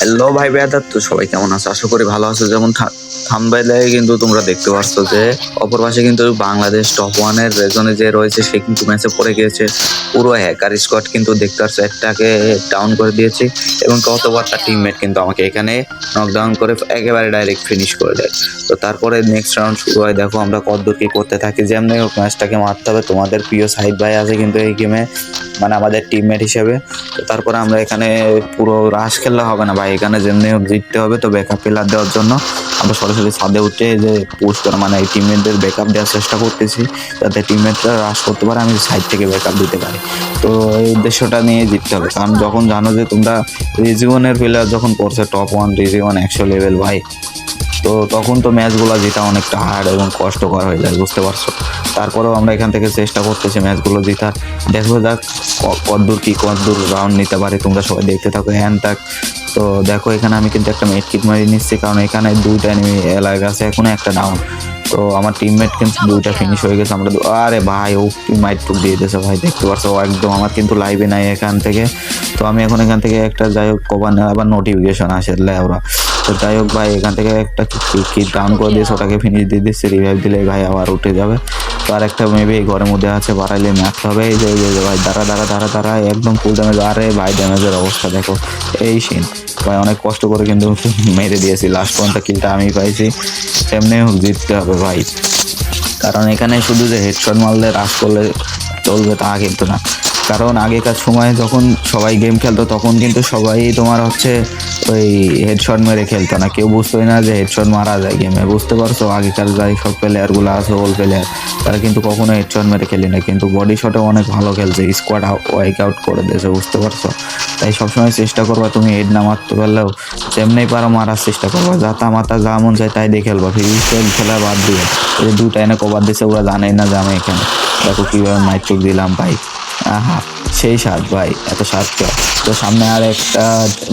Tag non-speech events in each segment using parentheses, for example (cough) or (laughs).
Hello ভাই বেয়াদার তো সবাই কেমন আছো? আশা করি ভালো আছো। যেমন থামবাইলে কিন্তু তোমরা দেখতে পাচ্ছ যে, অপর পাশে কিন্তু বাংলাদেশ টপ ওয়ানের রেজনে যে রয়েছে, সে কিন্তু ম্যাচে পড়ে গিয়েছে। পুরো হ্যাকার স্কোয়াড কিন্তু দেখতে পাচ্ছ একটাকে ডাউন করে দিয়েছি এবং কতবার তার টিমমেট কিন্তু আমাকে এখানে নকডাউন করে একেবারে ডাইরেক্ট ফিনিশ করে দেয়। তো তারপরে নেক্সট রাউন্ড শুরু হয়। দেখো আমরা কতদূর কি করতে থাকি। যেমনি হোক ম্যাচটাকে মারতে হবে। তোমাদের প্রিয় সাহিদ ভাই আছে কিন্তু এই গেমে মানে আমাদের টিমমেট হিসেবে। তো তারপরে আমরা এখানে পুরো রাশ খেললে হবে না ভাই। এখানে যেমনি জিততে হবে তো ব্যাকআপ প্লেয়ার দেওয়ার জন্য। আমরা সরাসরি ছাদে উঠে যে পুশ করে মানে এই টিমমেটদের ব্যাকআপ দেওয়ার চেষ্টা করতেছি যাতে টিমমেটরা রাশ করতে পারে, আমি সাইড থেকে ব্যাকআপ দিতে পারি। তো এই উদ্দেশ্যটা নিয়ে জিততে হবে। কারণ যখন জানো যে তোমরা রিজিওনের প্লেয়ার যখন পড়ছে টপ ওয়ান রিজিওন একশো লেভেল ভাই, তো তখন তো ম্যাচগুলো জেতা অনেকটা হার্ড এবং কষ্টকর হয়ে যায়, বুঝতে পারছ? তারপরেও আমরা এখান থেকে চেষ্টা করতেছি ম্যাচগুলো জেতার। দেখো যাক ক- কতদূর কি, কতদূর রাউন্ড নিতে পারে, তোমরা সবাই দেখতে থাকো। হ্যান্ড থাক তো দেখো, এখানে আমি কিন্তু একটা মেট কিট মারি নিচ্ছি, কারণ এখানে দুইটা এনিমি এলাকা আছে, এখনও একটা ডাউন তো আমার টিমমেট কিন্তু দুইটা ফিনিশ হয়ে গেছে, আমরা আরে ভাই, ও মাইট টুক দিয়ে দিয়েছে ভাই, দেখতে পারছ, ও একদম আমার কিন্তু লাইভে নাই এখান থেকে। তো আমি এখন এখান থেকে একটা, যাই হোক কবার আবার নোটিফিকেশন আসে ওরা। তো যাই হোক ভাই, এখান থেকে একটা কি ডাউন করে দিয়েছে, ওটাকে ফিনিশ দিয়ে দিচ্ছে রিভাইভ দিলে ভাই আবার উঠে যাবে। তো আর একটা মেবি এই ঘরের মধ্যে আছে, বাড়াইলে মারতে হবে। এই যে ভাই, দাঁড়া দাঁড়া দাঁড়া দাঁড়া, একদম ফুল ড্যামেজ আরে ভাই ড্যামেজের অবস্থা, দেখো। এই সিন ভাই, অনেক কষ্ট করে কিন্তু (laughs) মেরে দিয়েছি। লাস্ট পর্যন্ত কিলটা আমি পাইছি। সেমনি হোক জিততে হবে ভাই। কারণ এখানে শুধু যে হেডশট মারলে রাশ করলে চলবে তা কিন্তু না। কারণ আগেকার সময় যখন সবাই গেম খেলতো, তখন কিন্তু সবাই তোমার হচ্ছে ওই হেডশট মেরে খেলতো না। কেউ বুঝতোই না যে হেডশট মারা যায় গেমে বুঝতে পারছ? আগেকার যাই সব প্লেয়ারগুলো আছে ওল প্লেয়ার তারা কিন্তু কখনো হেডশট মেরে খেলি না। কিন্তু বডি শটে অনেক ভালো খেলছে স্কোয়াড ওয়াইক আউট করে দিয়েছে, বুঝতে পারছ? তাই সবসময় চেষ্টা করবা তুমি হেড না মারতে পারলেও যেমনি পারো মারার চেষ্টা করবা। যাতা মাতা যা মন চায় তাই দিয়ে খেলবা। ফ্রি স্টাইল খেলা বাদ দিয়ে। যে দুটা এনে কভার দিছে ওরা জানেই না যে আমি এখানে। দেখো কীভাবে মাইক চোখ দিলাম ভাই আহা, সেই সাত ভাই, এত সাত তো সামনে আর একটা,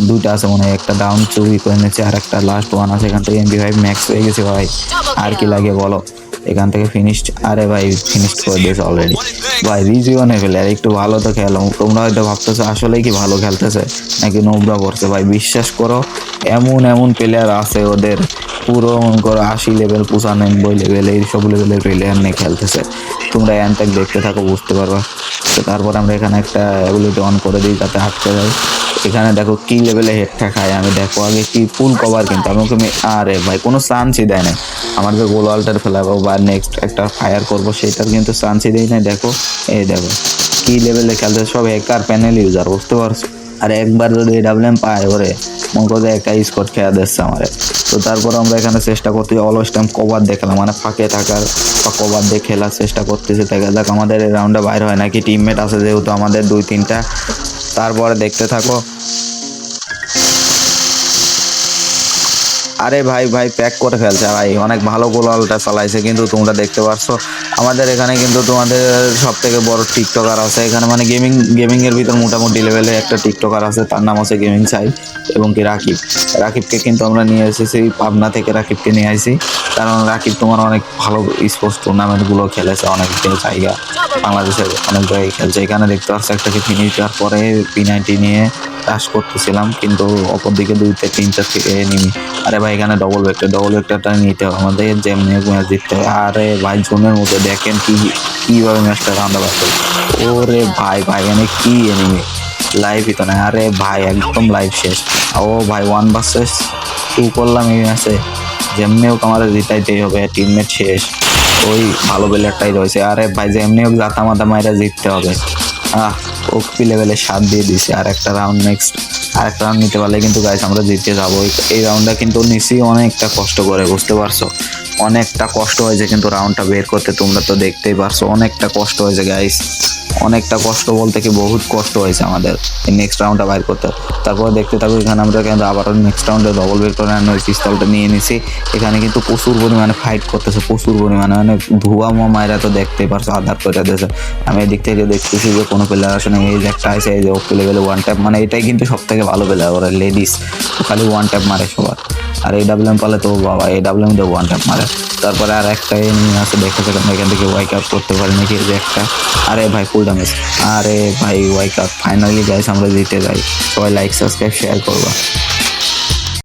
দুইটা আছে মনে হয়, একটা ডাউন চুরি করে নিয়েছে, আর একটা লাস্ট ওয়ান আছে, এখান থেকে এমবি ফাইভ ম্যাক্স হয়ে গেছে ভাই। আর কি লাগে বলো? এখান থেকে ফিনিশড আরে ভাই ফিনিশড করে দিয়েছে অলরেডি ভাই রিজিওনে ফেলে আর একটু ভালো তো খেলো। তোমরা হয়তো ভাবতেছো, আসলেই কি ভালো খেলতেছে? নাকি নোবরা পড়ছে ভাই, বিশ্বাস করো, এমন এমন প্লেয়ার আছে ওদের পুরো, মনে করো, আশি লেভেল পঁচানব্বই লেভেল এইসব লেভেলের প্লেয়ার নিয়ে খেলতেছে। তোমরা অ্যানটেক দেখতে থাকো, বুঝতে পারবা। তো তারপর আমরা এখানে একটা অ্যাবিলিটি অন করে দিই যাতে হাঁটতে যায় এখানে দেখো কি লেভেলে হেডটা খায়, আমি দেখো আগে কি ফুল কভার কিন্তু আমি ওকে আরে ভাই, কোনো চান্সই দেয় না আমার যে গোল আল্টার ফেলাবো বা নেক্সট একটা ফায়ার করব সেটার কিন্তু চান্সই দেয় না দেখো। এই দেখো, কি লেভেলে খেলতে সব একার প্যানেল ইউজার বুঝতে পারছ? আর একবার যদি ডাবলেম পায়, ওরে, মনে করো যে একা স্কট খেয়া দিচ্ছে আমারে। তো তারপর আমরা এখানে চেষ্টা করতে অলস টাইম কভার দেখলাম মানে ফাঁকে থাকার বা কভার দিয়ে খেলার চেষ্টা করতেছি। দেখা যাক আমাদের এই রাউন্ডে বাইরে হয় নাকি টিমমেট আছে, যেহেতু আমাদের দুই তিনটা তারপরে দেখতে থাকো। আরে ভাই ভাই প্যাক করে ফেলছে ভাই। অনেক ভালো গোলালটা চালাইছে কিন্তু তোমরা দেখতে পারছ। আমাদের এখানে কিন্তু তোমাদের সব থেকে বড় টিকটকার আছে। এখানে মানে গেমিং গেমিং এর ভিতর মোটামুটি লেভেলে একটা টিকটকার আছে। তার নাম আছে গেমিং সাই এবং কি রাকিব। রাকিবকে কিন্তু আমরা নিয়ে এসেছি, পাবনা থেকে রাকিবকে নিয়ে আসি কারণ রাকিব তোমার অনেক ভালো স্পোর্টস টুর্নামেন্টগুলো খেলেছে, অনেক জায়গা। বাংলাদেশের অনেক জায়গায় খেলছে। এখানে দেখতে পাচ্ছ একটাকে ফিনিশ দেওয়ার পরে পি নাইনটি নিয়ে চাষ করতেছিলাম। কিন্তু অপর দিকে দুইটা তিনটা থেকে নিমি আরে ভাই, এখানে ডবল ভেক্টর ডবল ভেক্টরটা নিতে হবে আমাদের, যেমনি ম্যাচ জিততে হবে। আরে ভাই, জোনের মধ্যে দেখেন কি, কীভাবে ম্যাচটা রান্না বাড়তে ওরে ভাই ভাই, এখানে কি এনিমি লাইভই তো না আরে ভাই, একদম লাইভ শেষ। ও ভাই ওয়ান ভার্সেস টু করলাম এই ম্যাচে যেমনি হোক আমাদের জিতাইতেই হবে টিমমেট শেষ। ওই ভালো প্লেয়ারটাই রয়েছে। আরে ভাই, যেমনি হোক জাতা মাইরা জিততে হবে। আহ ওপি লেভেলে সাত দিয়ে দিছে আর একটা রাউন্ড নেক্সট আর একটা রাউন্ড নিতে পারলে কিন্তু গাইস আমরা জিতে যাব। এই- রাউন্ডটা কিন্তু নিছি অনেকটা কষ্ট করে, বুঝতে পারছ? অনেকটা কষ্ট হয়েছে কিন্তু রাউন্ডটা বের করতে, তোমরা তো দেখতেই পারছ, অনেকটা কষ্ট হয়েছে গাইস অনেকটা কষ্ট বলতে কি বহুত কষ্ট হয়েছে আমাদের এই নেক্সট রাউন্ডটা বাইর করতে। তারপর দেখতে থাকো, এখানে আমরা কিন্তু আবারও নেক্সট রাউন্ডে ডবল বের করে ওই পিস্তলটা নিয়ে নিছি। এখানে কিন্তু প্রচুর পরিমাণে ফাইট করতেছে, প্রচুর পরিমাণে মানে ধোয়া মোয়া মায়েরা তো দেখতেই পারছ আধার করে দিয়েছে আমি এদিক থেকে দেখতেছি যে কোনো প্লেয়ার আসে না এই যে একটা আছে, এই যে ওকে লেভেলে ওয়ান ট্যাপ মানে এটাই কিন্তু সব থেকে ভালো প্লেয়ার ওরা লেডিস খালি ওয়ান ট্যাপ মারে সবার। আর এই ডাব্লিউএম পালে তো বাবা এই ডাব্লিউএম দিয়ে ওয়ান ট্যাপ মারে। তারপরে আর একটা এনিমি আছে, দেখে সেখান এখান থেকে ওয়াইক আপ করতে পারি নাকি যে একটা। আরে ভাই ফুল ড্যামেজ আরে ভাই ওয়াইক আপ ফাইনালি গাইস আমরা জিতে যাই। সবাই লাইক সাবস্ক্রাইব শেয়ার করবা।